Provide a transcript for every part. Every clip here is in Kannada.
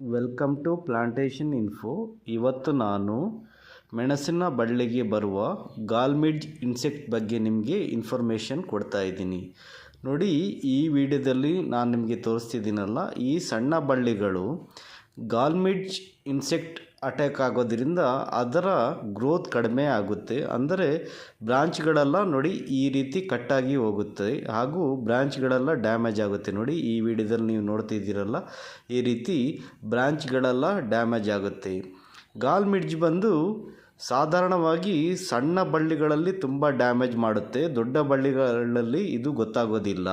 ವೆಲ್ಕಮ್ ಟು ಪ್ಲಾಂಟೇಶನ್ ಇನ್ಫೋ ಇವತ್ತು ನಾನು ಮೆಣಸಿನ ಬಳ್ಳಿಗೆ ಬರುವ ಗಾಲ್ಮಿಡ್ ಇನ್ಸೆಕ್ಟ್ ಬಗ್ಗೆ ನಿಮಗೆ ಇನ್ಫಾರ್ಮೇಷನ್ ಕೊಡ್ತಾ ಇದ್ದೀನಿ. ನೋಡಿ, ಈ ವಿಡಿಯೋದಲ್ಲಿ ನಾನು ನಿಮಗೆ ತೋರಿಸ್ತಿದ್ದೀನಲ್ಲ, ಈ ಸಣ್ಣ ಬಳ್ಳಿಗಳು ಗಾಲ್ಮಿಡ್ಜ್ ಇನ್ಸೆಕ್ಟ್ ಅಟ್ಯಾಕ್ ಆಗೋದ್ರಿಂದ ಅದರ ಗ್ರೋತ್ ಕಡಿಮೆ ಆಗುತ್ತೆ. ಅಂದರೆ ಬ್ರಾಂಚ್ಗಳೆಲ್ಲ ನೋಡಿ ಈ ರೀತಿ ಕಟ್ಟಾಗಿ ಹೋಗುತ್ತೆ. ಹಾಗೂ ಬ್ರಾಂಚ್ಗಳೆಲ್ಲ ಡ್ಯಾಮೇಜ್ ಆಗುತ್ತೆ. ನೋಡಿ ಈ ವಿಡಿಯೋದಲ್ಲಿ ನೀವು ನೋಡ್ತಿದ್ದೀರಲ್ಲ, ಈ ರೀತಿ ಬ್ರಾಂಚ್ಗಳೆಲ್ಲ ಡ್ಯಾಮೇಜ್ ಆಗುತ್ತೆ. ಗಾಲ್ ಮಿಡ್ಜ್ ಬಂದು ಸಾಧಾರಣವಾಗಿ ಸಣ್ಣ ಬಳ್ಳಿಗಳಲ್ಲಿ ತುಂಬ ಡ್ಯಾಮೇಜ್ ಮಾಡುತ್ತೆ. ದೊಡ್ಡ ಬಳ್ಳಿಗಳಲ್ಲಿ ಇದು ಗೊತ್ತಾಗೋದಿಲ್ಲ.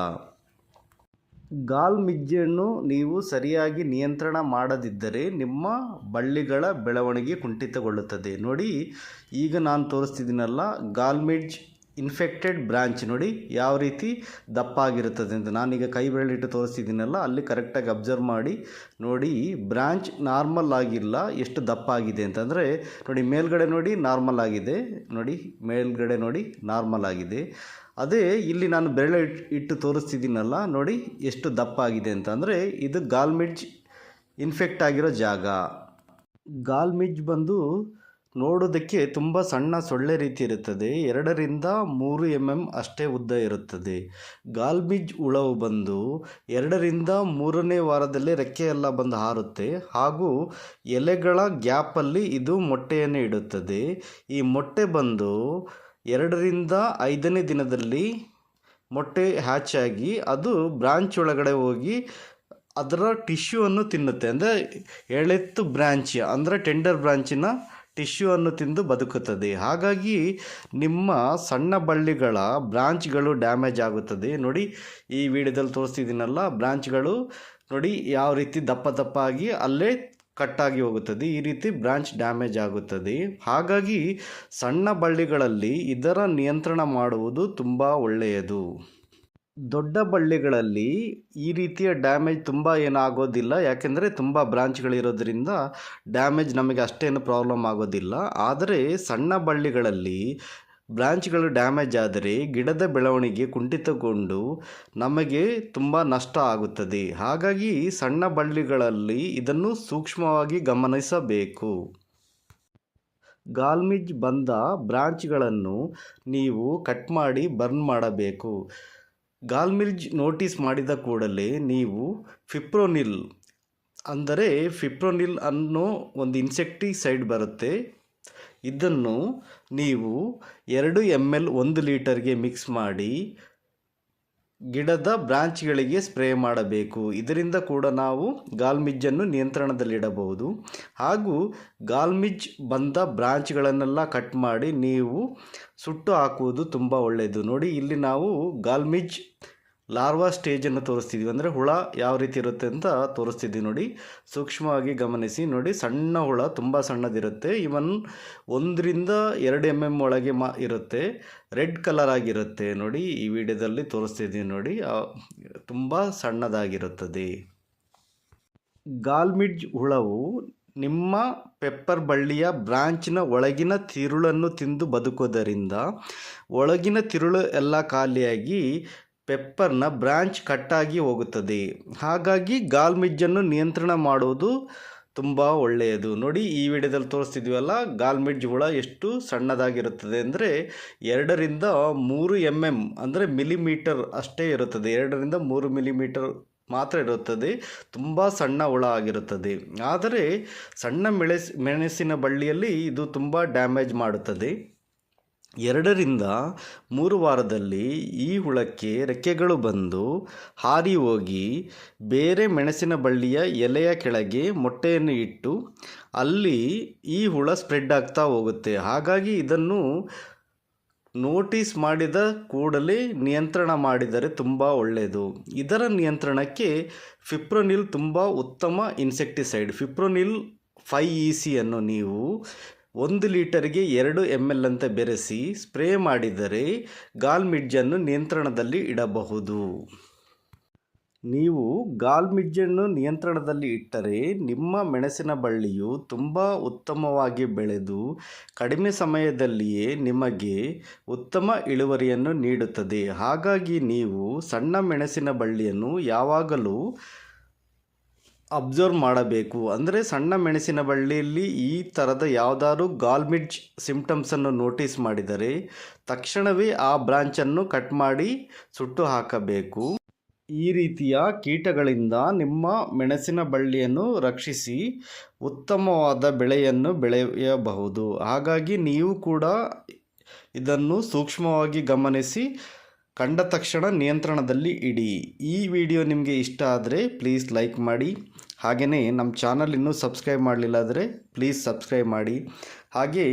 ಗಾಲ್ ಮಿಜ್ಜೆಯನ್ನು ನೀವು ಸರಿಯಾಗಿ ನಿಯಂತ್ರಣ ಮಾಡದಿದ್ದರೆ ನಿಮ್ಮ ಬಳ್ಳಿಗಳ ಬೆಳವಣಿಗೆ ಕುಂಠಿತಗೊಳ್ಳುತ್ತದೆ. ನೋಡಿ, ಈಗ ನಾನು ತೋರಿಸ್ತಿದ್ದೀನಲ್ಲ ಗಾಲ್ಮಿಡ್ಜ್ ಇನ್ಫೆಕ್ಟೆಡ್ ಬ್ರಾಂಚ್ ನೋಡಿ ಯಾವ ರೀತಿ ದಪ್ಪ ಆಗಿರುತ್ತದೆ ಅಂತ ನಾನೀಗ ಕೈ ಬೆರಳಿಟ್ಟು ತೋರಿಸ್ತಿದ್ದೀನಲ್ಲ, ಅಲ್ಲಿ ಕರೆಕ್ಟಾಗಿ ಅಬ್ಸರ್ವ್ ಮಾಡಿ, ನೋಡಿ ಬ್ರಾಂಚ್ ನಾರ್ಮಲ್ ಆಗಿಲ್ಲ, ಎಷ್ಟು ದಪ್ಪ ಆಗಿದೆ ಅಂತಂದರೆ, ನೋಡಿ ಮೇಲ್ಗಡೆ ನೋಡಿ ನಾರ್ಮಲ್ ಆಗಿದೆ, ನೋಡಿ ಮೇಲ್ಗಡೆ ನೋಡಿ ನಾರ್ಮಲ್ ಆಗಿದೆ. ಅದೇ ಇಲ್ಲಿ ನಾನು ಬೆರಳು ಇಟ್, ಇಟ್ಟು ತೋರಿಸ್ತಿದ್ದೀನಲ್ಲ, ನೋಡಿ ಎಷ್ಟು ದಪ್ಪ ಆಗಿದೆ ಅಂತಂದರೆ, ಇದು ಗಾಲ್ಮಿಡ್ಜ್ ಇನ್ಫೆಕ್ಟ್ ಆಗಿರೋ ಜಾಗ. ಗಾಲ್ಮಿಡ್ಜ್ ಬಂದು ನೋಡೋದಕ್ಕೆ ತುಂಬ ಸಣ್ಣ ಸೊಳ್ಳೆ ರೀತಿ ಇರುತ್ತದೆ. ಎರಡರಿಂದ ಮೂರು ಎಂ ಎಂ ಅಷ್ಟೇ ಉದ್ದ ಇರುತ್ತದೆ. ಗಾಲ್ಬಿಜ್ ಹುಳವು ಬಂದು ಎರಡರಿಂದ ಮೂರನೇ ವಾರದಲ್ಲಿ ರೆಕ್ಕೆಯೆಲ್ಲ ಬಂದು ಹಾರುತ್ತೆ. ಹಾಗೂ ಎಲೆಗಳ ಗ್ಯಾಪಲ್ಲಿ ಇದು ಮೊಟ್ಟೆಯನ್ನು ಇಡುತ್ತದೆ. ಈ ಮೊಟ್ಟೆ ಬಂದು ಎರಡರಿಂದ ಐದನೇ ದಿನದಲ್ಲಿ ಮೊಟ್ಟೆ ಹ್ಯಾಚ್ ಆಗಿ ಅದು ಬ್ರಾಂಚ್ ಒಳಗಡೆ ಹೋಗಿ ಅದರ ಟಿಶ್ಯೂ ಅನ್ನು ತಿನ್ನುತ್ತೆ. ಅಂದರೆ ಎಳೆತ್ತು ಬ್ರಾಂಚ್ ಅಂದರೆ ಟೆಂಡರ್ ಬ್ರಾಂಚಿನ ಟಿಶ್ಯೂ ಅನ್ನು ತಿಂದು ಬದುಕುತ್ತದೆ. ಹಾಗಾಗಿ ನಿಮ್ಮ ಸಣ್ಣ ಬಳ್ಳಿಗಳ ಬ್ರಾಂಚ್ಗಳು ಡ್ಯಾಮೇಜ್ ಆಗುತ್ತದೆ. ನೋಡಿ, ಈ ವಿಡಿಯೋದಲ್ಲಿ ತೋರಿಸ್ತಿದ್ದೀನಲ್ಲ, ಬ್ರಾಂಚ್ಗಳು ನೋಡಿ ಯಾವ ರೀತಿ ದಪ್ಪ ದಪ್ಪ ಆಗಿ ಅಲ್ಲೇ ಕಟ್ಟಾಗಿ ಹೋಗುತ್ತದೆ. ಈ ರೀತಿ ಬ್ರಾಂಚ್ ಡ್ಯಾಮೇಜ್ ಆಗುತ್ತದೆ. ಹಾಗಾಗಿ ಸಣ್ಣ ಬಳ್ಳಿಗಳಲ್ಲಿ ಇದರ ನಿಯಂತ್ರಣ ಮಾಡುವುದು ತುಂಬ ಒಳ್ಳೆಯದು. ದೊಡ್ಡ ಬಳ್ಳಿಗಳಲ್ಲಿ ಈ ರೀತಿಯ ಡ್ಯಾಮೇಜ್ ತುಂಬ ಏನಾಗೋದಿಲ್ಲ. ಯಾಕೆಂದರೆ ತುಂಬ ಬ್ರಾಂಚ್ಗಳಿರೋದ್ರಿಂದ ಡ್ಯಾಮೇಜ್ ನಮಗೆ ಅಷ್ಟೇನು ಪ್ರಾಬ್ಲಮ್ ಆಗೋದಿಲ್ಲ. ಆದರೆ ಸಣ್ಣ ಬಳ್ಳಿಗಳಲ್ಲಿ ಬ್ರಾಂಚ್ಗಳು ಡ್ಯಾಮೇಜ್ ಆದರೆ ಗಿಡದ ಬೆಳವಣಿಗೆ ಕುಂಠಿತಗೊಂಡು ನಮಗೆ ತುಂಬ ನಷ್ಟ ಆಗುತ್ತದೆ. ಹಾಗಾಗಿ ಸಣ್ಣ ಬಳ್ಳಿಗಳಲ್ಲಿ ಇದನ್ನು ಸೂಕ್ಷ್ಮವಾಗಿ ಗಮನಿಸಬೇಕು. ಗಾಲ್ಮಿಜ್ ಬಂದ ಬ್ರಾಂಚ್ಗಳನ್ನು ನೀವು ಕಟ್ ಮಾಡಿ ಬರ್ನ್ ಮಾಡಬೇಕು. ಗಾಲ್ಮಿರ್ಜ್ ನೋಟಿಸ್ ಮಾಡಿದ ಕೂಡಲೇ ನೀವು ಫಿಪ್ರೋನಿಲ್ ಅಂದರೆ ಫಿಪ್ರೋನಿಲ್ ಅನ್ನೋ ಒಂದು ಇನ್ಸೆಕ್ಟಿಸೈಡ್ ಬರುತ್ತೆ. ಇದನ್ನು ನೀವು ಎರಡು ಎಂ ಎಲ್ ಒಂದು ಲೀಟರ್ಗೆ ಮಿಕ್ಸ್ ಮಾಡಿ ಗಿಡದ ಬ್ರಾಂಚ್ಗಳಿಗೆ ಸ್ಪ್ರೇ ಮಾಡಬೇಕು. ಇದರಿಂದ ಕೂಡ ನಾವು ಗಾಲ್ಮಿಜ್ಜನ್ನು ನಿಯಂತ್ರಣದಲ್ಲಿಡಬಹುದು. ಹಾಗೂ ಗಾಲ್ಮಿಜ್ ಬಂದ ಬ್ರಾಂಚ್ಗಳನ್ನೆಲ್ಲ ಕಟ್ ಮಾಡಿ ನೀವು ಸುಟ್ಟು ಹಾಕುವುದು ತುಂಬ ಒಳ್ಳೆಯದು ನೋಡಿ, ಇಲ್ಲಿ ನಾವು ಗಾಲ್ಮಿಜ್ ಲಾರ್ವಾ ಸ್ಟೇಜನ್ನು ತೋರಿಸ್ತಿದ್ವಿ ಅಂದರೆ ಹುಳ ಯಾವ ರೀತಿ ಇರುತ್ತೆ ಅಂತ ತೋರಿಸ್ತಿದ್ವಿ ನೋಡಿ. ಸೂಕ್ಷ್ಮವಾಗಿ ಗಮನಿಸಿ ನೋಡಿ, ಸಣ್ಣ ಹುಳ ತುಂಬ ಸಣ್ಣದಿರುತ್ತೆ. ಇವನ್ ಒಂದರಿಂದ ಎರಡು ಎಂ ಎಂ ಒಳಗೆ ಮಾ ಇರುತ್ತೆ. ರೆಡ್ ಕಲರ್ ಆಗಿರುತ್ತೆ ನೋಡಿ, ಈ ವಿಡಿಯೋದಲ್ಲಿ ತೋರಿಸ್ತಿದ್ದೀವಿ ನೋಡಿ. ತುಂಬ ಸಣ್ಣದಾಗಿರುತ್ತದೆ. ಗಾಲ್ಮಿಡ್ಜ್ ಹುಳವು ನಿಮ್ಮ ಪೆಪ್ಪರ್ ಬಳ್ಳಿಯ ಬ್ರಾಂಚ್ನ ಒಳಗಿನ ತಿರುಳನ್ನು ತಿಂದು ಬದುಕೋದರಿಂದ ಒಳಗಿನ ತಿರುಳು ಎಲ್ಲ ಖಾಲಿಯಾಗಿ ಪೆಪ್ಪರ್ನ ಬ್ರಾಂಚ್ ಕಟ್ಟಾಗಿ ಹೋಗುತ್ತದೆ. ಹಾಗಾಗಿ ಗಾಲ್ಮಿಜ್ಜನ್ನು ನಿಯಂತ್ರಣ ಮಾಡುವುದು ತುಂಬ ಒಳ್ಳೆಯದು. ನೋಡಿ, ಈ ವಿಡಿಯೋದಲ್ಲಿ ತೋರಿಸ್ತಿದ್ವಲ್ಲ ಗಾಲ್ಮಿಡ್ಜ್ ಹುಳ ಎಷ್ಟು ಸಣ್ಣದಾಗಿರುತ್ತದೆ ಅಂದರೆ ಎರಡರಿಂದ ಮೂರು ಎಂ ಎಂ ಅಂದರೆ ಮಿಲಿಮೀಟರ್ ಅಷ್ಟೇ ಇರುತ್ತದೆ. ಎರಡರಿಂದ ಮೂರು ಮಿಲಿಮೀಟರ್ ಮಾತ್ರ ಇರುತ್ತದೆ. ತುಂಬ ಸಣ್ಣ ಹುಳ ಆಗಿರುತ್ತದೆ. ಆದರೆ ಸಣ್ಣ ಮೆಣಸ್, ಮೆಣಸಿನ ಬಳ್ಳಿಯಲ್ಲಿ ಇದು ತುಂಬ ಡ್ಯಾಮೇಜ್ ಮಾಡುತ್ತದೆ. ಎರಡರಿಂದ ಮೂರು ವಾರದಲ್ಲಿ ಈ ಹುಳಕ್ಕೆ ರೆಕ್ಕೆಗಳು ಬಂದು ಹಾರಿ ಹೋಗಿ ಬೇರೆ ಮೆಣಸಿನ ಬಳ್ಳಿಯ ಎಲೆಯ ಕೆಳಗೆ ಮೊಟ್ಟೆಯನ್ನು ಇಟ್ಟು ಅಲ್ಲಿ ಈ ಹುಳ ಸ್ಪ್ರೆಡ್ ಆಗ್ತಾ ಹೋಗುತ್ತೆ. ಹಾಗಾಗಿ ಇದನ್ನು ನೋಟಿಸ್ ಮಾಡಿದ ಕೂಡಲೇ ನಿಯಂತ್ರಣ ಮಾಡಿದರೆ ತುಂಬ ಒಳ್ಳೆಯದು ಇದರ ನಿಯಂತ್ರಣಕ್ಕೆ ಫಿಪ್ರೋನಿಲ್ ತುಂಬ ಉತ್ತಮ ಇನ್ಸೆಕ್ಟಿಸೈಡ್, ಫಿಪ್ರೋನಿಲ್ ಫೈ ಇ ಸಿಯನ್ನು ನೀವು ಒಂದು ಲೀಟರ್ಗೆ ಎರಡು ಎಂ ಎಲ್ ಅಂತ ಬೆರೆಸಿ ಸ್ಪ್ರೇ ಮಾಡಿದರೆ ಗಾಲ್ಮಿಡ್ಜನ್ನು ನಿಯಂತ್ರಣದಲ್ಲಿ ಇಡಬಹುದು. ನೀವು ಗಾಲ್ಮಿಡ್ಜನ್ನು ನಿಯಂತ್ರಣದಲ್ಲಿ ಇಟ್ಟರೆ ನಿಮ್ಮ ಮೆಣಸಿನ ಬಳ್ಳಿಯು ತುಂಬ ಉತ್ತಮವಾಗಿ ಬೆಳೆದು ಕಡಿಮೆ ಸಮಯದಲ್ಲಿಯೇ ನಿಮಗೆ ಉತ್ತಮ ಇಳುವರಿಯನ್ನು ನೀಡುತ್ತದೆ. ಹಾಗಾಗಿ ನೀವು ಸಣ್ಣ ಮೆಣಸಿನ ಬಳ್ಳಿಯನ್ನು ಯಾವಾಗಲೂ ಅಬ್ಸರ್ವ್ ಮಾಡಬೇಕು. ಅಂದರೆ ಸಣ್ಣ ಮೆಣಸಿನ ಬಳ್ಳಿಯಲ್ಲಿ ಈ ಥರದ ಯಾವುದಾದ್ರು ಗಾಲ್ಮಿಡ್ಜ್ ಸಿಂಪ್ಟಮ್ಸನ್ನು ನೋಟಿಸ್ ಮಾಡಿದರೆ ತಕ್ಷಣವೇ ಆ ಬ್ರಾಂಚನ್ನು ಕಟ್ ಮಾಡಿ ಸುಟ್ಟು ಹಾಕಬೇಕು. ಈ ರೀತಿಯ ಕೀಟಗಳಿಂದ ನಿಮ್ಮ ಮೆಣಸಿನ ಬಳ್ಳಿಯನ್ನು ರಕ್ಷಿಸಿ ಉತ್ತಮವಾದ ಬೆಳೆಯನ್ನು ಬೆಳೆಯಬಹುದು. ಹಾಗಾಗಿ ನೀವು ಕೂಡ ಇದನ್ನು ಸೂಕ್ಷ್ಮವಾಗಿ ಗಮನಿಸಿ ಕಂಡ ತಕ್ಷಣ ನಿಯಂತ್ರಣದಲ್ಲಿ ಇಡಿ. ಈ ವಿಡಿಯೋ ನಿಮಗೆ ಇಷ್ಟ ಆದರೆ ಪ್ಲೀಸ್ ಲೈಕ್ ಮಾಡಿ. ಹಾಗೆಯೇ ನಮ್ಮ ಚಾನಲ್ ಇನ್ನೂ ಸಬ್ಸ್ಕ್ರೈಬ್ ಮಾಡಲಿಲ್ಲ ಆದರೆ ಪ್ಲೀಸ್ ಸಬ್ಸ್ಕ್ರೈಬ್ ಮಾಡಿ. ಹಾಗೆ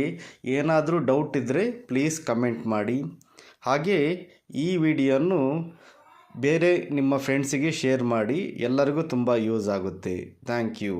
ಏನಾದರೂ ಡೌಟ್ ಇದ್ದರೆ ಪ್ಲೀಸ್ ಕಮೆಂಟ್ ಮಾಡಿ. ಹಾಗೆ ಈ ವಿಡಿಯೋನು ಬೇರೆ ನಿಮ್ಮ ಫ್ರೆಂಡ್ಸಿಗೆ ಶೇರ್ ಮಾಡಿ. ಎಲ್ಲರಿಗೂ ತುಂಬ ಯೂಸ್ ಆಗುತ್ತೆ. Thank you